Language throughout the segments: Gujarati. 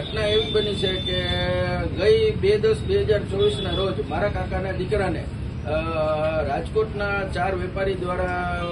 ઘટના એવી બની છે કે ગઈ બે દસ બે હજાર ચોવીસના રોજ મારા કાકાના દીકરાને રાજકોટના ચાર વેપારી દ્વારા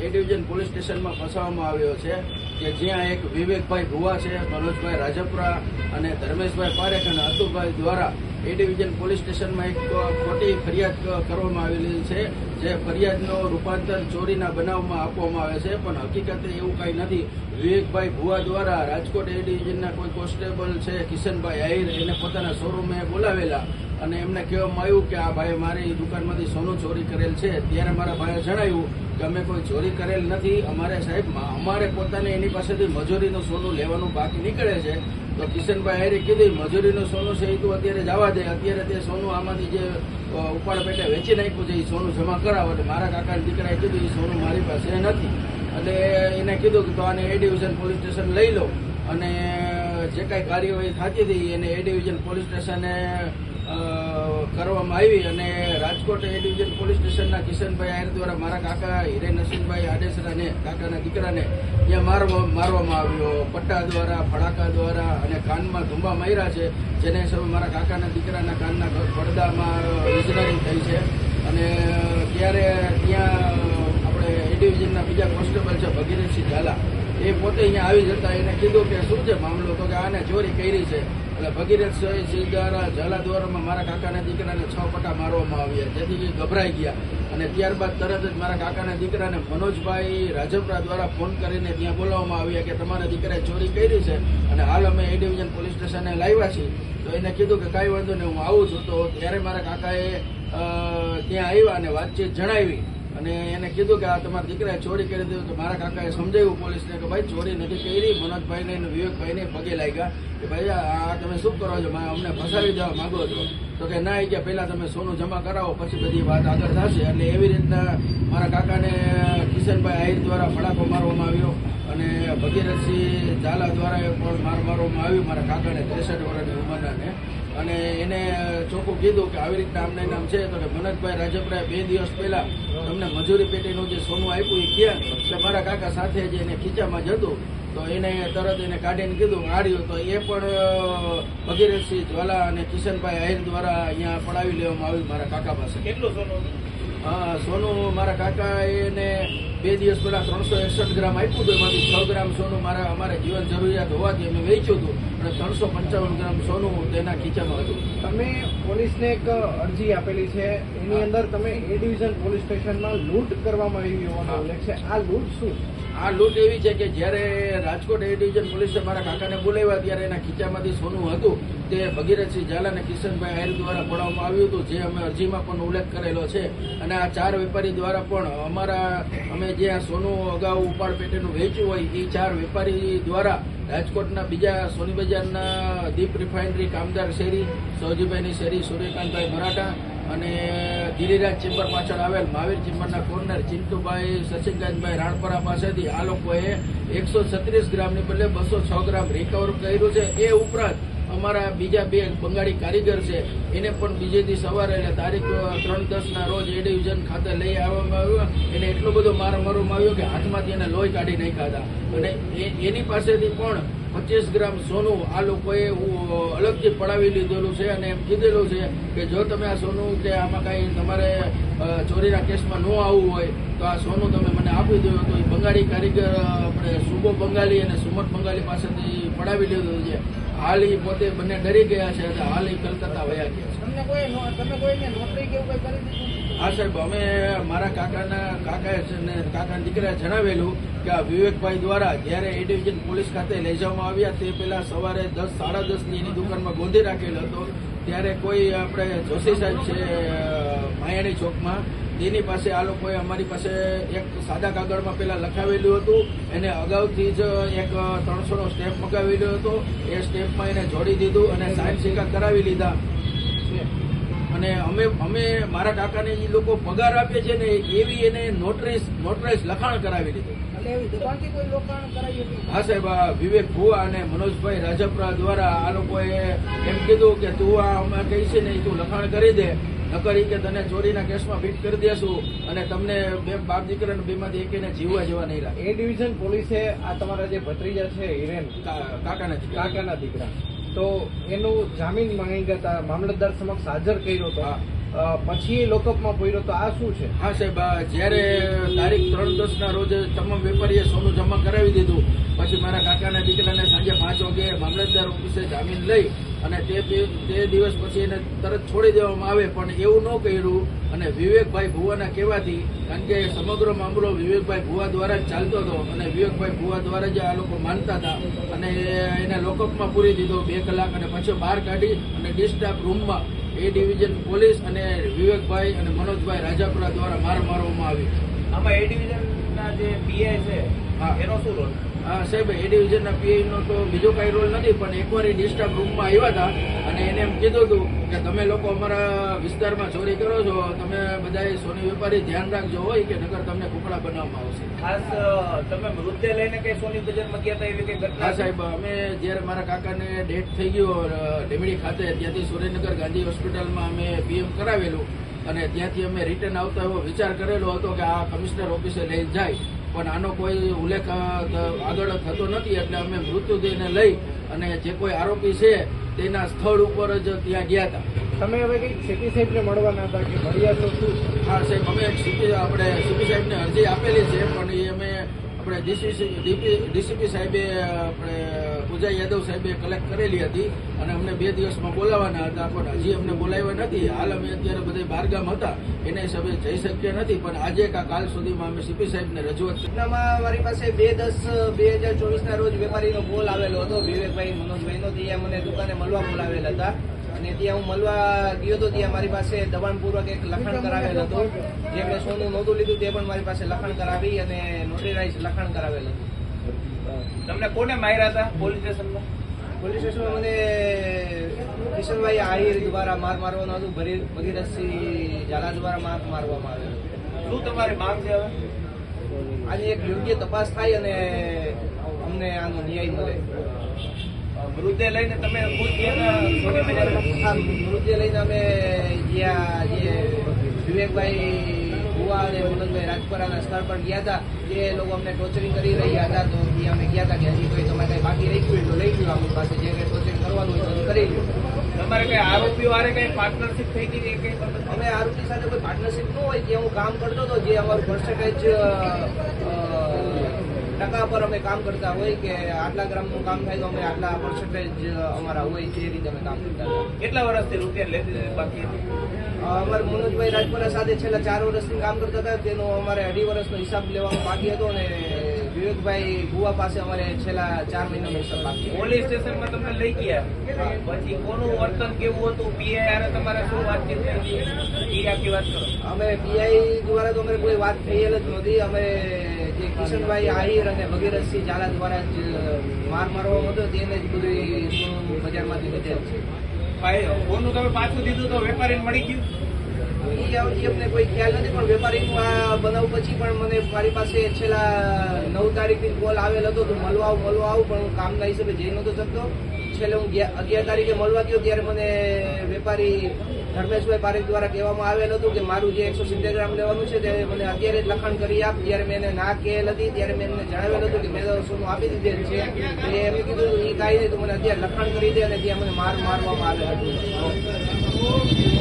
એ ડિવિઝન પોલીસ સ્ટેશનમાં ફસાવવામાં આવ્યો છે કે જ્યાં એક વિવેકભાઈ ભુવા છે, મનોજભાઈ રાજપરા અને ધર્મેશભાઈ પારેખ અને અતુભાઈ દ્વારા એ ડિવિઝન પોલીસ સ્ટેશનમાં એક ખોટી ફરિયાદ કરવામાં આવેલી છે, જે ફરિયાદનો રૂપાંતર ચોરીના બનાવમાં આપવામાં આવે છે, પણ હકીકતે એવું કાંઈ નથી. વિવેકભાઈ ભુવા દ્વારા રાજકોટ એ ડિવિઝનના કોઈ કોન્સ્ટેબલ છે, કિશનભાઈ આહિર, એને પોતાના શોરૂમે બોલાવેલા. અને એમને કહેવામાં આવ્યું કે આ ભાઈ મારી દુકાનમાંથી સોનું ચોરી કરેલ છે. ત્યારે મારા ભાઈએ જણાવ્યું કે અમે કોઈ ચોરી કરેલ નથી. અમારે સાહેબ, અમારે પોતાને એની પાસેથી મજૂરીનું સોનું લેવાનું બાકી નીકળે છે. તો કિશનભાઈ આહિરે કીધું મજૂરીનું સોનું છે એ તું અત્યારે જવા દે. અત્યારે તે સોનું આમાંથી જે ઉપાડ પેટે વેચી નાખ્યું છે એ સોનું જમા કરાવો. એટલે મારા કાકાના દીકરાએ કીધું એ સોનું મારી પાસે નથી. એટલે એને કીધું કે, તો આને એ ડિવિઝન પોલીસ સ્ટેશન લઈ લો. અને જે કાંઈ કાર્યવાહી થતી હતી, એને એ ડિવિઝન પોલીસ સ્ટેશને કરવામાં આવી અને રાજકોટ એ ડિવિઝન પોલીસ સ્ટેશનના કિશનભાઈ આહિર દ્વારા મારા કાકા હિરે નસીનભાઈ આડેસરાને કાકાના દીકરાને ત્યાં મારવા, મારવામાં આવ્યો. પટ્ટા દ્વારા, ફડાકા દ્વારા અને કાનમાં ધુંબા માર્યા છે, જેને સૌ મારા કાકાના દીકરાના કાનના પડદામાં ઇજનરી થઈ છે. અને ત્યારે ત્યાં આપણે એ ડિવિઝનના બીજા કોન્સ્ટેબલ છે, ભગીરથસિંહ ઝાલા, એ પોતે અહીંયા આવી જતા એને કીધું કે શું છે મામલો? તો કે આને ચોરી કરી છે. એટલે ભગીરથ ભગીરથસિંહ દ્વારા જલાદ્વારામાં મારા કાકાના દીકરાને છ પટા મારવામાં આવ્યા. જેથી એ ગભરાઈ ગયા. અને ત્યારબાદ તરત જ મારા કાકાના દીકરાને મનોજભાઈ રાજપરા દ્વારા ફોન કરીને ત્યાં બોલાવવામાં આવ્યા કે તમારા દીકરાએ ચોરી કરી છે અને હાલ અમે એ ડિવિઝન પોલીસ સ્ટેશને લાવ્યા છીએ. તો એને કીધું કે કાંઈ વાંધો નહીં, હું આવું છું તો ત્યારે મારા કાકાએ ત્યાં આવ્યા અને વાતચીત જણાવી. અને એને કીધું કે આ તમારા દીકરાએ ચોરી કરી દીધું તો મારા કાકાએ સમજાવ્યું પોલીસને કે ભાઈ ચોરી નથી કરી, મનોજભાઈને અને વિવેકભાઈને પગે લાગ્યા કે ભાઈ આ તમે શું કરો છો? અમને ફસાવી દેવા માંગો છો? તો કે ના, એ કે પહેલાં તમે સોનું જમા કરાવો, પછી બધી વાત આગળ થશે. એટલે એવી રીતના મારા કાકાને કિશનભાઈ આહિર દ્વારા ફડાકો મારવામાં આવ્યો. અને ભગીરથસિંહ ઝાલા દ્વારા પણ માર મારવામાં આવ્યું, મારા કાકાને ત્રેસઠ વર્ષની ઉંમરનાને. અને એને ચોખ્ખું કીધું કે આવી રીતના આમને નામ છે. તો કે મનોજભાઈ રાજપરાએ બે દિવસ પહેલા તમને મજૂરી પેટીનું જે સોનું આપ્યું એ ક્યાં? એટલે મારા કાકા સાથે જ એને ખીચામાં જતું તો એને તરત એને કાઢીને કીધું આડ્યું તો એ પણ ભગીરથસિંહ જ્વાલા અને કિશનભાઈ આહિર દ્વારા અહીંયા પડાવી લેવામાં આવ્યું મારા કાકા પાસે. કેટલું સોનું સોનું મારા કાકા એને બે દિવસ પહેલા ત્રણસો એકસઠ ગ્રામ આપ્યું હતું. એમાંથી છ ગ્રામ સોનું મારા અમારે જીવન જરૂરિયાત હોવાથી અમે વેચ્યું હતું અને ત્રણસો પંચાવન ગ્રામ સોનું તેના ખીચામાં હતું. તમે પોલીસને એક અરજી આપેલી છે. એની અંદર તમે એ ડિવિઝન પોલીસ સ્ટેશનમાં લૂંટ કરવામાં આવી હોવાનો ઉલ્લેખ છે. આ લૂંટ શું? આ લૂંટ એવી છે કે જ્યારે રાજકોટ એ ડિવિઝન પોલીસે મારા કાકાને બોલાવ્યા ત્યારે એના ખીચામાંથી સોનું હતું. તે ભગીરથસિંહ ઝાલા અને કિશનભાઈ આહિર દ્વારા ભણવામાં આવ્યું હતું, જે અમે અરજીમાં પણ ઉલ્લેખ કરેલો છે. અને આ ચાર વેપારી દ્વારા પણ અમારા, અમે જે આ સોનું અગાઉ ઉપાડ પેટેનું વેચ્યું હોય એ ચાર વેપારી દ્વારા રાજકોટના બીજા સોની બજારના દીપ રિફાઇનરી કામદાર શેરી સૌજીભાઈની શેરી, સૂર્યકાંતભાઈ મરાઠા અને ગિરિરાજ ચેમ્બર પાછળ આવેલ મહાવીર ચેમ્બરના કોર્નર ચિંતુભાઈ સચિનકાંતભાઈ રાણપરા પાસેથી આ લોકોએ એકસો છત્રીસ ગ્રામની બદલે બસો છ ગ્રામ રિકવર કર્યું છે. એ ઉપરાંત અમારા બીજા બે બંગાળી કારીગર છે, એને પણ બીજેથી સવારે એટલે તારીખ ત્રણ દસના રોજ એ ડિવિઝન ખાતે લઈ આવવામાં આવ્યો. એને એટલો બધો માર મારવામાં આવ્યો કે હાથમાંથી એને લોહી કાઢી નાખ્યા હતા. અને એની પાસેથી પણ પચીસ ગ્રામ સોનું આ લોકોએ અલગથી પડાવી લીધેલું છે અને એમ કીધેલું છે કે જો તમે આ સોનું કે આમાં કાંઈ તમારે ચોરીના કેસમાં ન આવવું હોય, તો આ સોનું તમે મને આપી દો. તો એ બંગાળી કારીગર આપણે સુબો બંગાળી અને સુમત બંગાળી પાસેથી પડાવી લીધું છે. હાલ એ પોતે બંને ડરી ગયા છે અને હાલ એ કલકત્તા વયા ગયા છે. તમને કોઈ તમે કોઈને નોટરી કે કંઈ કરી દીધું? હા સાહેબ અમે મારા કાકાના કાકાએ છે ને કાકાના દીકરાએ જણાવેલું કે આ વિવેકભાઈ દ્વારા જ્યારે એ ડિવિઝન પોલીસ ખાતે લઈ જવામાં આવ્યા તે પહેલા સવારે દસ સાડા દસની એની દુકાનમાં ગોંધી રાખેલો હતો. ત્યારે કોઈ આપણે જોશી સાહેબ છે માયાણી ચોકમાં તેની પાસે આ લોકોએ અમારી પાસે એક સાદા કાગળમાં પહેલાં લખાવેલું હતું. એને અગાઉથી જ એક ત્રણસોનો સ્ટેપ મગાવેલો હતો. એ સ્ટેપમાં એને જોડી દીધું અને સાઈન સિક્કા કરાવી લીધા. અને અમે અમે મારા કાકાને એ લોકો પગાર આપે છે ને એવી એને નોટરીસ નોટરાઇઝ લખાણ કરાવી દીધું. હા સાહેબ આ વિવેક ભુવા અને મનોજભાઈ રાજપરા દ્વારા આ લોકોએ એમ કીધું કે તું આ અમે કહીશ છે ને તું લખાણ કરી દે. નકર કે તને ચોરીના કેસમાં ફિટ કરી દેશું અને તમને બે બાપ દીકરાને બેમાંથી એકને જીવવા જેવા નહીં લાગે એ ડિવિઝન પોલીસે આ તમારા જે ભત્રીજા છે હિરેન કાકાના કાકાના દીકરા. તો એનું જામીન માંગી હતા મામલતદાર સમક્ષ હાજર કર્યો હતો. પછી લોકઅપમાં પડ્યો તો આ શું છે? હા સાહેબ જ્યારે તારીખ ત્રણ દસ ના રોજ તમામ વેપારીએ સોનું જમા કરાવી દીધું પછી મારા કાકાના દીકરાને સાંજે પાંચ વાગે મામલતદાર ઓફિસે જામીન લઈ અને તે તે દિવસ પછી એને તરત છોડી દેવામાં આવે પણ એવું ન કર્યું. અને વિવેકભાઈ ભુવાના કહેવાથી કારણ કે સમગ્ર મામલો વિવેકભાઈ ભુવા દ્વારા જ ચાલતો હતો અને વિવેકભાઈ ભુવા દ્વારા જ આ લોકો માનતા હતા. અને એને લોકઅપમાં પૂરી દીધો બે કલાક અને પછી બહાર કાઢી અને ડિસ્ટાફ રૂમમાં એ ડિવિઝન પોલીસ અને વિવેકભાઈ અને મનોજભાઈ રાજાપુરા દ્વારા માર મારવામાં આવી. આમાં એ ડિવિઝનના જે પીઆઈ છે હા. એનો શું રોલ? સાહેબ એ ડિવિઝનના પીઆઈ નો તો બીજો કઈ રોલ નથી પણ એકવાર એ ડિસ્ટર્બ રૂમમાં આવ્યા હતા અને એને એમ કીધું હતું કે તમે લોકો અમારા વિસ્તારમાં ચોરી કરો છો તમે બધા સોની વેપારી ધ્યાન રાખજો હોય કે નગર તમને કુકડા બનાવવામાં આવશે. ખાસ તમે મૃત્યુ લઈને કઈ સોની બજારમાં ગયા હતા એવી કઈ ઘટના સાહેબ અમે જ્યારે મારા કાકાને ડેથ થઈ ગયો ડેમડી ખાતે ત્યાંથી સુરેન્દ્રનગર ગાંધી હોસ્પિટલમાં અમે પીએમ કરાવેલું અને ત્યાંથી અમે રિટર્ન આવતા એવો વિચાર કરેલો હતો કે આ કમિશનર ઓફિસે લઈ જાય. પણ આનો કોઈ ઉલ્લેખ આગળ થતો નથી. એટલે અમે મૃત્યુદેહને લઈ અને જે કોઈ આરોપી છે તેના સ્થળ ઉપર જ ત્યાં ગયા હતા. તમે હવે કંઈક સીપી સાહેબને મળવાના હતા કે મળ્યા તો શું? હા સાહેબ અમે સીપી આપણે સીપી સાહેબને અરજી આપેલી છે પણ એ અમે આપણે ડીસીસી ડીસીપી સાહેબે આપણે પૂજા યાદવ સાહેબે કલેક્ટ કરેલી હતી અને અમને બે દિવસમાં બોલાવવાના હતા, પણ હજી અમને બોલાવ્યા નથી. હાલ અમે અત્યારે બધા બહારગામ હતા. એના હિસાબે જઈ શક્યા નથી, પણ આજે કા કાલ સુધીમાં અમે સીપી સાહેબને રજૂઆત. ઘટનામાં મારી પાસે બે દસ, બે હજાર ચોવીસના રોજ વેપારીનો કોલ આવેલો હતો. વિવેકભાઈ, મનોજભાઈનો ત્યાં મને દુકાને મળવા બોલાવેલ હતા. અને ત્યાં હું મળવા ગયો હતો ત્યાં મારી પાસે દબાણપૂર્વક એક લખાણ કરાવેલ હતું. જે મેં સોનું નહોતું લીધું તે પણ મારી પાસે લખાણ કરાવી અને નોટરીરાઇઝ લખાણ કરાવેલ હતું. તમને કોને માર્યા હતા પોલીસ સ્ટેશનમાં? પોલીસ સ્ટેશનમાં મને કિશનભાઈ આહિર દ્વારા માર મારવાનું હતું. ભરી ભગીરથસિંહ ઝાલા દ્વારા માર મારવામાં આવેલું શું તમારી માંગ છે હવે? આજે એક યોગ્ય તપાસ થાય અને અમને આનો ન્યાય મળે. મૃતદેહ લઈને તમે ખુદ ગયા? મૃતદેહ લઈને અમે જ્યાં જે વિવેકભાઈ ભુવા અને મનોજભાઈ રાજપરાના સ્થળ પર ગયા હતા જે લોકો અમને ટોર્ચરિંગ કરી રહ્યા હતા તો એ અમે ગયા હતા કે હજી કોઈ તમારે કંઈ બાકી રહી ગયું તો લઈ ગયું આપણી પાસે જે કંઈ ટોર્ચરિંગ કરવાનું હોય તો કરી લ્યો તમારે કઈ આરોપીઓ વારે કઈ પાર્ટનરશિપ થઈ ગઈ કઈ અમે આરોપી સાથે કોઈ પાર્ટનરશિપ ન હોય જે હું કામ કરતો હતો જે અમારું પર્સન્ટેજ ટકા પર અમે કામ કરતા હોય કે આટલા ગ્રામનું કામ થાય તો અમે આટલા પર્સન્ટેજ અમારા હોય તે રીતે અમે કામ કરતા હતા. કેટલા વર્ષથી રૂપિયા લેતી બાકી હતી? અમારે મનોજભાઈ રાજપરા સાથે છેલ્લા ચાર વર્ષથી કામ કરતા હતા. તેનો અમારે અઢી વર્ષનો હિસાબ લેવાનો બાકી હતો અને વિવેકભાઈ ગુવા પાસે અમારે છેલ્લા ચાર મહિનાનો હિસાબ બાકી પોલીસ સ્ટેશનમાં તમને લઈ ગયા? પછી કોનું વર્તન કેવું હતું? પીઆઈ તમારે શું વાતચીત થઈ? એ આખી વાત કરો. અમે પીઆઈ દ્વારા તો અમારે કોઈ વાત થયેલ જ નથી અમે જે કિશનભાઈ આહિર અને ભગીરથસિંહ ઝાલા દ્વારા જ માર મારવામાં હતો તેને જ બધું બજારમાંથી લીધેલ છે. ભાઈ ફોનનું તમે પાછું દીધું તો વેપારીને મળી ગયું? એ અમને કોઈ ખ્યાલ નથી પણ વેપારીનું આ બનાવ પછી પણ મને મારી પાસે છેલ્લા નવ તારીખની કોલ આવેલ હતો તો મળવા આવું મળવા આવું પણ હું કામના હિસાબે જઈ નહોતો શકતો. છેલ્લે હું અગિયાર તારીખે મળવા ગયો ત્યારે મને વેપારી ધર્મેશભાઈ પારેખ દ્વારા કહેવામાં આવેલ હતું કે મારું જે એકસો સિત્તેર ગ્રામ લેવાનું છે તે મને અત્યારે જ લખાણ કરી આપ. જ્યારે મેં એને ના કહેલ હતી, ત્યારે મેં એમને જણાવેલ હતું કે મેં સોનું આપી દીધેલ છે. એટલે એમ કીધું એ કાંઈ નહીં, તો મને અત્યારે લખાણ કરી દે અને ત્યાં મને માર મારવામાં આવ્યો હતું.